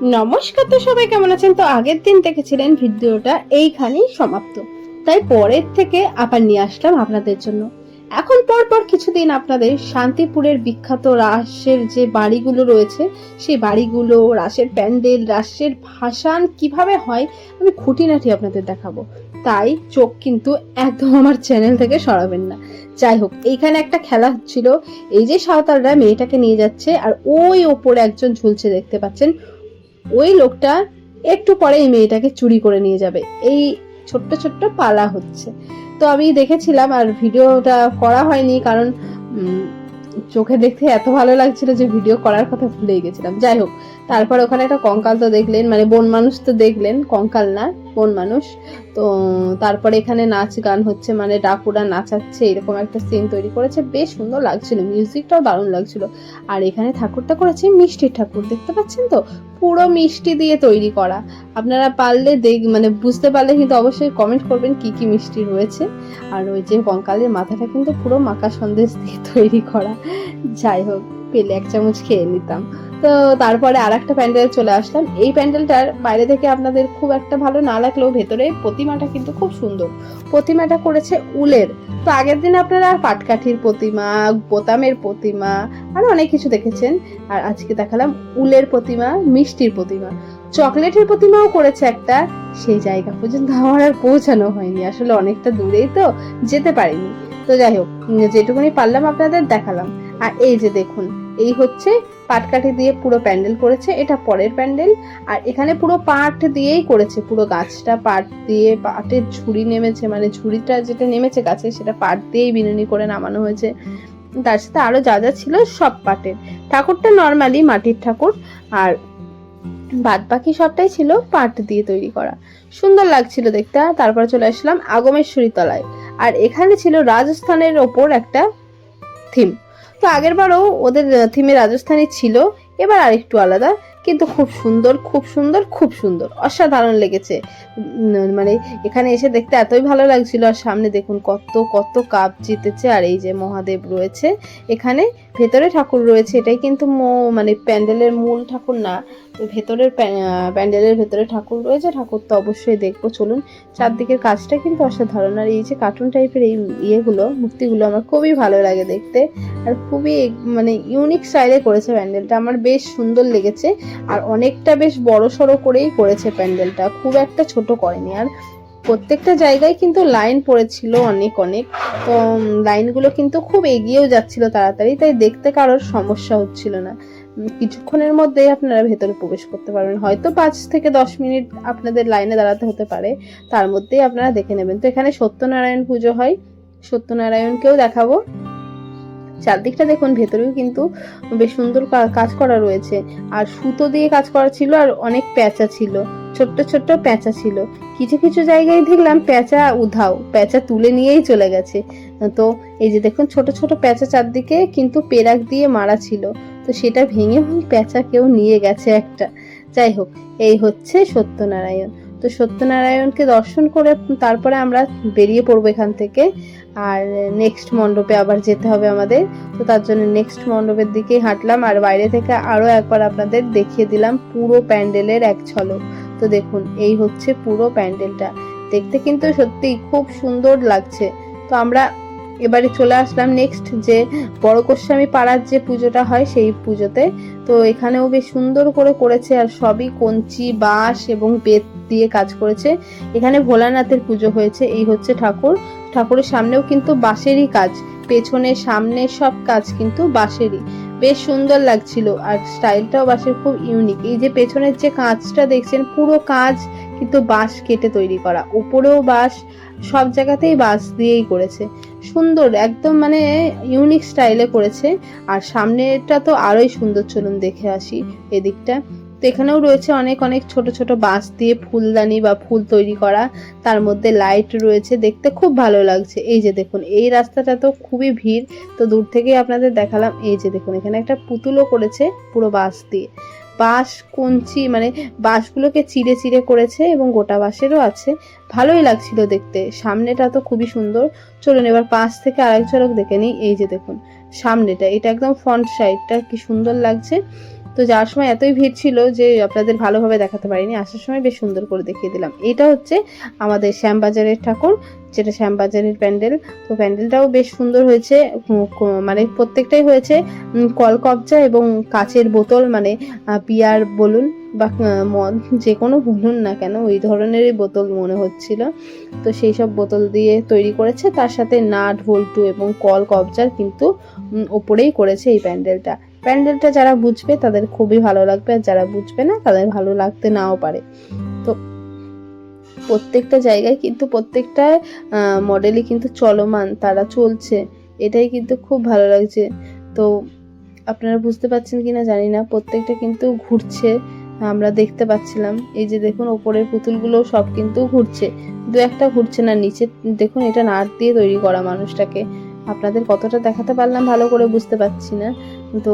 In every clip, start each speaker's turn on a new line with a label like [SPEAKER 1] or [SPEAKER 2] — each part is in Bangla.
[SPEAKER 1] নমস্কার তো সবাই, কেমন আছেন? তো আগের দিন দেখেছিলেন ভিডিওটা, এইখানেই সমাপ্ত। তাই পরের থেকে আবার নিয়ে আসলাম আপনাদের জন্য। এখন পর পর কিছুদিন আপনাদের শান্তিপুরের বিখ্যাত রাসের যে বাড়িগুলো রয়েছে, সেই বাড়িগুলো, রাসের প্যান্ডেল, রাসের ভাসান কীভাবে হয়, আমি খুঁটিনাটি আপনাদের দেখাবো। তাই চোখ কিন্তু একদম আমার চ্যানেল থেকে সরাবেন না। যাই হোক, এইখানে একটা খেলা হচ্ছিল। এই যে সাঁওতালরা মেয়েটাকে নিয়ে যাচ্ছে, আর ওই ওপরে একজন ঝুলছে, দেখতে পাচ্ছেন। ওই লোকটা একটু পরে এই মেয়েটাকে চুরি করে নিয়ে যাবে। এই ছোট্ট ছোট্ট পালা হচ্ছে। তো আমি দেখেছিলাম আর ভিডিওটা করা হয়নি কারণ চোখে দেখতে এত ভালো লাগছিল যে ভিডিও করার কথা ভুলেই গেছিলাম। যাই হোক, তারপর ওখানে একটা কঙ্কাল তো দেখলেন মানে বন মানুষ তো দেখলেন, কঙ্কাল না। বন মানুষ। তো তারপরে এখানে নাচ গান হচ্ছে মানে ডাকুরা নাচাচ্ছে, এরকম একটা সিন তৈরি করেছে। বেশ সুন্দর লাগছিল মিউজিকটাও দারুণ লাগছিল। আর এখানে ঠাকুরটা করেছে মিষ্টির ঠাকুর, দেখতে পাচ্ছেন তো? পুরো মিষ্টি দিয়ে তৈরি করা। আপনারা পারলে দেখ মানে বুঝতে পারলে কিন্তু অবশ্যই কমেন্ট করবেন কি কি মিষ্টি রয়েছে। আর ওই যে কঙ্কালের মাথাটা কিন্তু পুরো মাকা সন্দেশ দিয়ে তৈরি করা। যাই হোক, পেলে এক চামচ খেয়ে নিতাম। তো তারপরে আর একটা প্যান্ডেলে চলে আসলাম। এই প্যান্ডেলটার বাইরে থেকে আপনাদের খুব একটা ভালো না লাগলেও ভেতরে প্রতিমাটা কিন্তু খুব সুন্দর। প্রতিমাটা করেছে উলের। তো আগের দিন আপনারা পাটকাঠির প্রতিমা, বোতামের প্রতিমা, আরও অনেক কিছু দেখেছেন। আর আজকে দেখালাম উলের প্রতিমা, মিষ্টির প্রতিমা। চকলেটের প্রতিমাও করেছে একটা। সেই জায়গা পর্যন্ত আমার আর পৌঁছানো হয়নি। আসলে অনেকটা দূরেই তো যেতে পারিনি। তো যাই হোক, যেটুকুনি পারলাম আপনাদের দেখালাম। আর এই যে দেখুন এই হচ্ছে পাটকাঠি দিয়ে পুরো প্যান্ডেল করেছে, এটা পরের প্যান্ডেল। আর এখানে পুরো পাট দিয়েই করেছে, পুরো গাছটা পাট দিয়ে, পাটের ঝুড়ি নেমেছে মানে ঝুড়িটা যেটা নেমেছে গাছে, সেটা পাট দিয়েই বিনুনি করে নামানো হয়েছে। তার সাথে আরও যা যা ছিল সব পাটের। ঠাকুরটা নর্মালি মাটির ঠাকুর, আর বাদ বাকি সবটাই ছিল পাট দিয়ে তৈরি করা। সুন্দর লাগছিল দেখতে তারপরে চলে আসলাম আগমেশ্বরী তলায়। আর এখানে ছিল রাজস্থানের ওপর একটা থিম তো আগের বারও ওদের থিমে রাজস্থানী ছিল এবার আরেকটু আলাদা। কিন্তু খুব সুন্দর খুব সুন্দর খুব সুন্দর। অসাধারণ লেগেছে। মানে এখানে এসে দেখতে এতই ভালো লাগছিল আর সামনে দেখুন কত কত কাপ জিতেছে আর এই যে মহাদেব রয়েছে। এখানে ভেতরে ঠাকুর রয়েছে, এটাই কিন্তু মানে প্যান্ডেলের মূল ঠাকুর না। ভেতরের প্যা- প্যান্ডেলের ভেতরে ঠাকুর রয়েছে, ঠাকুর তো অবশ্যই দেখব। চলুন, চারদিকের কাজটা কিন্তু অসাধারণ। আর এই যে কার্টুন টাইপের এই ইয়েগুলো, মূর্তিগুলো আমার খুবই ভালো লাগে দেখতে। আর খুবই মানে ইউনিক স্টাইলে করেছে প্যান্ডেলটা। আমার বেশ সুন্দর লেগেছে। আর অনেকটা বেশ বড় সড়ো করেই করেছে প্যান্ডেলটা। খুব একটা ছোট করেনি। আর প্রত্যেকটা জায়গায় কিন্তু লাইন পড়েছিল অনেক অনেক। তো লাইনগুলো কিন্তু খুব এগিয়েও যাচ্ছিল তাড়াতাড়ি, তাই দেখতে কারোর সমস্যা হচ্ছিল না। কিছুক্ষণের মধ্যেই আপনারা ভেতরে প্রবেশ করতে পারবেন। হয়তো পাঁচ থেকে দশ মিনিট আপনাদের লাইনে দাঁড়াতে হতে পারে। তার মধ্যেই আপনারা দেখে নেবেন। তো এখানে সত্যনারায়ণ পুজো হয়। সত্যনারায়ণকেও দেখাবো। চারদিকটা দেখুন, ভেতরেও কিন্তু বেশ সুন্দর কাজ করা রয়েছে। আর সুতো দিয়ে কাজ করা ছিল আর অনেক প্যাঁচা ছিল। ছোট্ট ছোট্ট প্যাঁচা ছিল। কিছু কিছু জায়গায় দেখলাম প্যাঁচা উধাও, প্যাঁচা তুলে নিয়েই চলে গেছে। তো এই যে দেখুন, ছোট ছোট প্যাঁচা চারদিকে কিন্তু পেরাক দিয়ে মারা ছিল। তো সেটা ভেঙে প্যাঁচা কেউ নিয়ে গেছে একটা। যাই হোক, এই হচ্ছে সত্যনারায়ণ। তো সত্যনারায়ণকে দর্শন করে তারপরে আমরা বেরিয়ে পড়ব এখান থেকে। আর নেক্সট মণ্ডপে আবার যেতে হবে আমাদের। তো তার জন্য নেক্সট মণ্ডপের দিকে হাঁটলাম আর বাইরে থেকে আরও একবার আপনাদের দেখিয়ে দিলাম পুরো প্যান্ডেলের এক ঝলক। তো দেখুন, এই হচ্ছে পুরো প্যান্ডেলটা। দেখতে কিন্তু সত্যি খুব সুন্দর লাগছে। তো আমরা এবারে চলে আসলাম নেক্সট যে বড় গোস্বামী পাড়ার যে পুজোটা হয় সেই পুজোতে। তো এখানেও বেশ সুন্দর করে করেছে আর সবই কঞ্চি, বাঁশ এবং বেত দিয়ে কাজ করেছে। এখানে ভোলানাথের পুজো হয়েছে, এই হচ্ছে ঠাকুর। ঠাকুরের সামনেও কিন্তু বাঁশেরই কাজ, পেছনে সামনে সব কাজ কিন্তু বাঁশেরই। বেশ সুন্দর লাগছিল আর স্টাইলটাও বাঁশের খুব ইউনিক এই যে পেছনের যে কাঁচটা দেখছেন, পুরো কাজ কিন্তু বাঁশ কেটে তৈরি করা। উপরেও বাঁশ, সব জায়গাতেই বাঁশ দিয়েই করেছে। সুন্দর, একদম মানে ইউনিক স্টাইলে করেছে। আর সামনেটা তো আরোই সুন্দর, চলুন দেখে আসি এদিকটা। এখানেও রয়েছে অনেক অনেক ছোট ছোট বাঁশ দিয়ে ফুলদানি বা ফুল তৈরি করা। তার মধ্যে লাইট রয়েছে, দেখতে খুব ভালো লাগছে। এই যে দেখুন, এই রাস্তাটা তো খুবই ভিড়। তো দূর থেকেই আপনাদের দেখালাম, এই যে দেখুন, এখানে একটা পুতুলও করেছে পুরো বাঁশ দিয়ে। বাঁশ, কঞ্চি মানে বাঁশগুলোকে চিড়ে চিড়ে করেছে এবং গোটা বাঁশেরও আছে। ভালোই লাগছিল দেখতে। সামনেটা তো খুবই সুন্দর। চলুন এবার পাশ থেকে আরেক ঝলক দেখে নিই। এই যে দেখুন, সামনেটা, এটা একদম ফ্রন্ট সাইডটা, কি সুন্দর লাগছে। তো যাওয়ার সময় এতই ভিড় ছিল যে আপনাদের ভালোভাবে দেখাতে পারিনি। আসার সময় বেশ সুন্দর করে দেখিয়ে দিলাম। এটা হচ্ছে আমাদের শ্যামবাজারের ঠাকুর, যেটা শ্যামবাজারের প্যান্ডেল। তো প্যান্ডেলটাও বেশ সুন্দর হয়েছে। মানে প্রত্যেকটাই হয়েছে কলকবজা এবং কাচের বোতল মানে পিয়ার বলুন। বা মদ, যে কোনো বলুন না কেন, ওই ধরনেরই বোতল মনে হচ্ছিল। তো সেই সব বোতল দিয়ে তৈরি করেছে। তার সাথে নাট, ভল্টু এবং কল কবজার কিন্তু ওপরেই করেছে এই প্যান্ডেলটা। প্যান্ডেলটা যারা বুঝবে, তাদের খুবই ভালো লাগবে। আর যারা বুঝবে না, তাদের ভালো লাগতে নাও পারে। তো প্রত্যেকটা জায়গায় কিন্তু, প্রত্যেকটা মডেলই কিন্তু চলমান, তারা চলছে। এটাই কিন্তু খুব ভালো লাগছে। তো আপনারা বুঝতে পারছেন কিনা জানি না। প্রত্যেকটা কিন্তু ঘুরছে। আমরা দেখতে পাচ্ছিলাম। এই যে দেখুন, ওপরের পুতুলগুলো সব কিন্তু ঘুরছে। দু একটা ঘুরছে না, নিচে দেখুন, এটা নাট দিয়ে তৈরি করা মানুষটাকে। আপনাদের কতটা দেখাতে পারলাম ভালো করে বুঝতে পারছি না। তো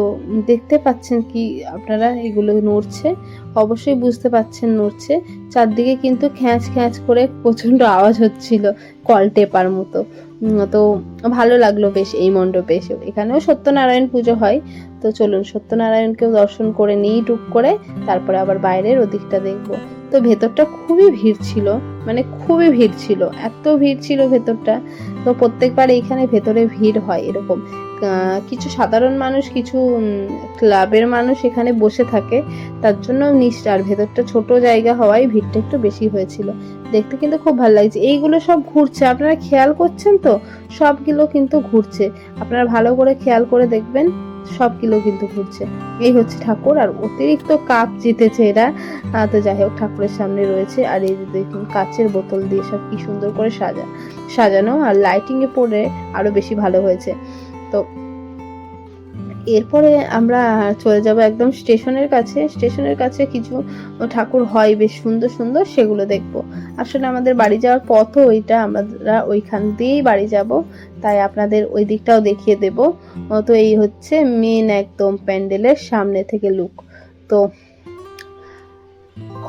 [SPEAKER 1] দেখতে পাচ্ছেন কি আপনারা এগুলো নড়ছে, অবশ্যই বুঝতে পাচ্ছেন নড়ছে। চারদিকে কিন্তু খ্যাঁচ খ্যাঁচ করে প্রচণ্ড আওয়াজ হচ্ছিল কল টেপার মতো। তো ভালো লাগল বেশ এই মণ্ডপে এসে। এখানেও সত্যনারায়ণ পুজো হয়। তো চলুন সত্যনারায়ণকেও দর্শন করে নিই টুক করে, তারপরে আবার বাইরের ওদিকটা দেখব। তো ভেতরটা খুবই ভিড় ছিল মানে খুবই ভিড় ছিল, এত ভিড় ছিল ভেতরটা। তো প্রত্যেকবার এইখানে ভেতরে ভিড় হয় এরকম। কিছু সাধারণ মানুষ, কিছু ক্লাবের মানুষ এখানে বসে থাকে, তার জন্য আর ভেতরটা ছোট জায়গা হওয়ায় ভিড়টা একটু বেশি হয়েছিল। দেখতে কিন্তু খুব ভালো লাগছে। এইগুলো সব ঘুরছে, আপনারা খেয়াল করছেন তো? সবগুলো কিন্তু ঘুরছে। আপনারা ভালো করে খেয়াল করে দেখবেন। সবগুলো কিন্তু ঘুরছে। এই হচ্ছে ঠাকুর, আর অতিরিক্ত কাপ জিতেছে এরা। তো যাই হোক, ঠাকুরের সামনে রয়েছে, আর এই দেখুন, কাচের বোতল দিয়ে সব কি সুন্দর করে সাজা, সাজানো, আর লাইটিং এ পড়ে আরও বেশি ভালো হয়েছে। তো এরপরে আমরা চলে যাব একদম স্টেশনের কাছে। স্টেশনের কাছে কিছু ঠাকুর হয় বেশ সুন্দর সুন্দর, সেগুলো দেখব। আসলে আমাদের বাড়ি যাওয়ার পথও ওইটা, আমরা ওইখান দিয়েই বাড়ি যাব। তাই আপনাদের ওই দিকটাও দেখিয়ে দেব। তো এই হচ্ছে মেন একদম প্যান্ডেলের সামনে থেকে লুক তো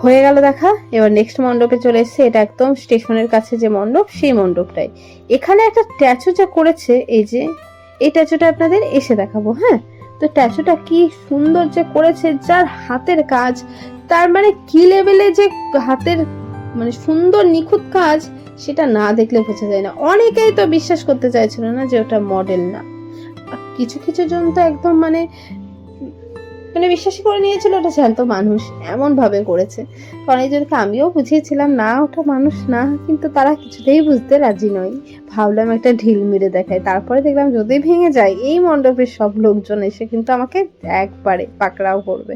[SPEAKER 1] হয়ে গেল দেখা। এবার নেক্সট মণ্ডপে চলে এসেছে। এটা একদম স্টেশনের কাছে যে মণ্ডপ, সেই মণ্ডপটাই। এখানে একটা স্ট্যাচু যা করেছে, এই যে এই আপনাদের এসে দেখাবো হ্যাঁ? তো স্ট্যাচুটা কি সুন্দর যে করেছে, যার হাতের কাজ, তার মানে কি লেভেলে যে হাতের মানে সুন্দর নিখুঁত কাজ, সেটা না দেখলে বোঝা যায় না। অনেকেই তো বিশ্বাস করতে চাইছিল না যে ওটা মডেল না। কিছু কিছু জন তো একদম মানে মানে বিশ্বাসই করে নিয়েছিল ওটা জ্যান্ত মানুষ এমন ভাবে করেছে। অনেকজনকে আমিও বুঝিয়েছিলাম, না, ওটা মানুষ না, কিন্তু তারা কিছুতেই বুঝতে রাজি নয়। ভাবলাম একটা ঢিল মেরে দেখায়, তারপরে দেখলাম যদি ভেঙে যায়, এই মণ্ডপের সব লোকজন এসে কিন্তু আমাকে একবারে পাকড়াও করবে।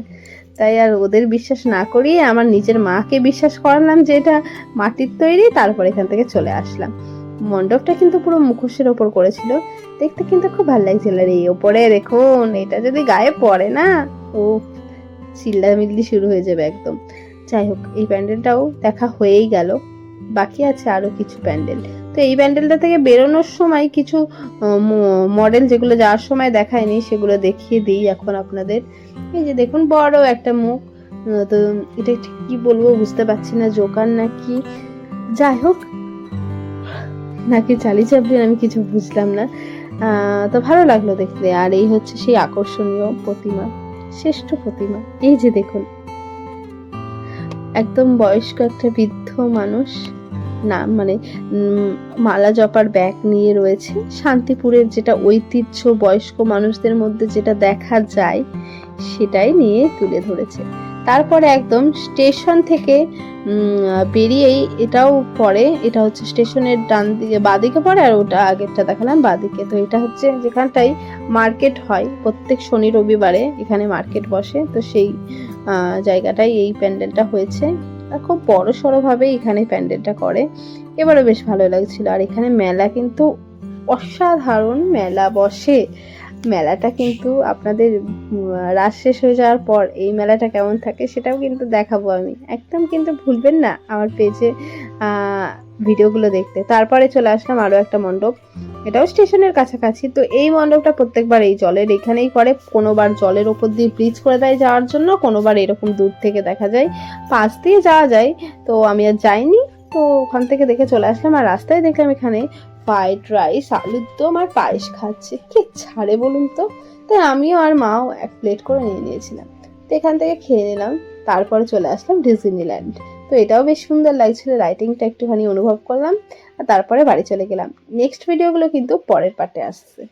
[SPEAKER 1] তাই আর ওদের বিশ্বাস না করিয়ে আমার নিজের মাকে বিশ্বাস করালাম যে এটা মাটির তৈরি, তারপর এখান থেকে চলে আসলাম। মণ্ডপটা কিন্তু পুরো মুখোশের ওপর করেছিল, দেখতে কিন্তু খুব ভালো লাগছিল আর এই ওপরে দেখুন, এটা যদি গায়ে পড়ে না। ও চিল্লামিল্লি শুরু হয়ে যাবে একদম। যাই হোক, এই প্যান্ডেলটাও দেখা হয়েই গেল। বাকি আছে আরও কিছু প্যান্ডেল। তো এই প্যান্ডেলটা থেকে বেরোনোর সময় কিছু মডেল যেগুলো যাওয়ার সময় দেখায়নি, সেগুলো দেখিয়ে দিই এখন আপনাদের। এই যে দেখুন, বড় একটা মুখ। তো এটা ঠিক কি বলব বুঝতে পারছি না, জোকার নাকি? যাই হোক, নাকি চালি চাপড়ি আমি কিছু বুঝলাম না। তো ভালো লাগল দেখতে। আর এই হচ্ছে সেই আকর্ষণীয় প্রতিমা। শ্রেষ্ঠ প্রতিমা। এই যে দেখুন। একদম বয়স্ক একটা বৃদ্ধ মানুষ না মানে মালা জপার ব্যাগ নিয়ে রয়েছে। শান্তিপুরের যেটা ঐতিহ্য বয়স্ক মানুষদের মধ্যে যেটা দেখা যায়, সেটাই নিয়ে তুলে ধরেছে। তারপরে একদম স্টেশন থেকে উম, বেরিয়েই এটাও পড়ে এটা হচ্ছে স্টেশনের ডান দিকে বাদিকে পড়ে আর ওটা আগেরটা দেখালাম বাঁদিকে তো এটা হচ্ছে যেখানটাই মার্কেট হয় প্রত্যেক শনি রবিবারে এখানে মার্কেট বসে তো সেই জায়গাটাই এই প্যান্ডেলটা হয়েছে। আর খুব বড় সড়ো ভাবে এখানে প্যান্ডেলটা করে। এবারও বেশ ভালো লাগছিল। আর এখানে মেলা কিন্তু অসাধারণ মেলা বসে। মেলাটা কিন্তু আপনাদের রাত শেষ হয়ে যাওয়ার পর এই মেলাটা কেমন থাকে সেটাও কিন্তু দেখাবো আমি। একদম কিন্তু ভুলবেন না আমার পেজে ভিডিওগুলো দেখতে। তারপরে চলে আসলাম আরও একটা মণ্ডপ। এটাও স্টেশনের কাছাকাছি। তো এই মণ্ডপটা প্রত্যেকবার এই জলের এখানেই করে কোনোবার জলের ওপর দিয়ে ব্রিজ করে দেয় যাওয়ার জন্য, কোনোবার এরকম দূর থেকে দেখা যায়। পাশ দিয়ে যাওয়া যায়। তো আমি আর যাইনি। তো ওখান থেকে দেখে চলে আসলাম। আর রাস্তায় দেখলাম এখানে ফ্রাইড রাইস আলুর দম আর পায়েস খাচ্ছে। কে ছাড়ে বলুন তো? তাই আমিও আর মাও এক প্লেট করে নিয়ে নিয়েছিলাম। তো এখান থেকে খেয়ে নিলাম, তারপরে চলে আসলাম ডিজনিল্যান্ড। তো এটাও বেশ সুন্দর লাগছিল রাইটিংটা একটুখানি অনুভব করলাম, আর তারপরে বাড়ি চলে গেলাম। নেক্সট ভিডিওগুলো কিন্তু পরের পার্টে আসছে।